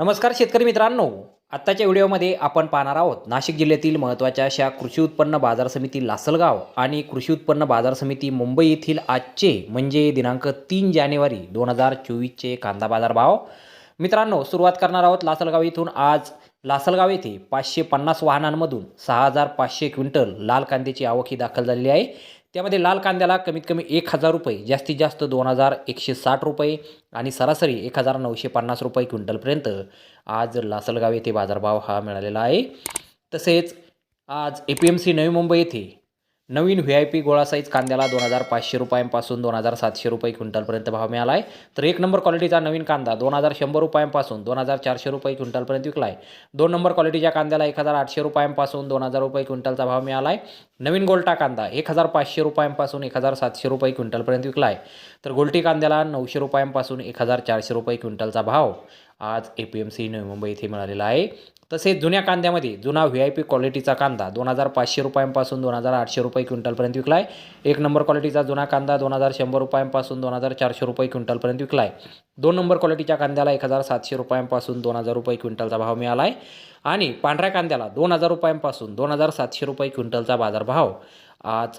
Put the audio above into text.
नमस्कार शेतकरी मित्रांनो. आत्ताच्या व्हिडिओमध्ये आपण पाहणार आहोत नाशिक जिल्ह्यातील महत्त्वाच्या अशा कृषी उत्पन्न बाजार समिती लासलगाव आणि कृषी उत्पन्न बाजार समिती मुंबई येथील आजचे म्हणजे दिनांक तीन जानेवारी दोन हजार चोवीसचे कांदा बाजार भाव मित्रांनो सुरुवात करणार आहोत लासलगाव इथून. आज लासलगाव येथे पाचशे पन्नास वाहनांमधून सहा हजार पाचशे क्विंटल लाल कांद्याची आवक ही दाखल झालेली आहे. त्यामध्ये लाल कांद्याला कमीत कमी एक हजार रुपये जास्तीत जास्त दोन हजार एकशे साठ रुपये आणि सरासरी एक हजार नऊशे पन्नास रुपये क्विंटलपर्यंत आज लासलगाव येथे बाजारभाव हा मिळालेला आहे. तसेच आज A P M C Navi Mumbai येथे नवीन व्ही आय पी गोळा साईज कांद्याला दोन हजार पाचशे रुपयांपासून दोन हजार सातशे रुपये क्विंटलपर्यंत भाव मिळाला आहे तर एक नंबर क्वालिटीचा नवीन कांदा दोन हजार शंभर रुपयांपासून दोन हजार चारशे रुपये क्विंटलपर्यंत विकला आहे दोन नंबर क्वालिटीच्या कांद्याला एक हजार आठशे रुपयांपासून दोन हजार रुपये क्विंटलचा भाव मिळाला आहे नवीन गोल्टा कांदा एक हजार पाचशे रुपयांपासून एक हजार सातशे रुपये क्विंटलपर्यंत विकला आहे तर गोल्टी कांद्याला नऊशे रुपयांपासून एक हजार चारशे रुपये क्विंटलचा भाव. आज A P M C Navi Mumbai येथे मिळालेला आहे. तसेच जुन्या कांद्यामध्ये जुना व्ही आय पी क्वालिटीचा कांदा दोन हजार पाचशे रुपयांपासून दोन हजार आठशे रुपये क्विंटलपर्यंत विकला आहे एक नंबर क्वालिटीचा जुना कांदा दोन हजार शंभर रुपयांपासून दोन हजार चारशे रुपये क्विंटलपर्यंत विकला आहे दोन नंबर क्वालिटीच्या कांद्याला एक हजार सातशे रुपयांपासून दोन हजार रुपये क्विंटलचा भाव मिळाला आहे आणि पांढऱ्या कांद्याला दोन हजार रुपयांपासून दोन हजार सातशे रुपये क्विंटलचा बाजारभाव. आज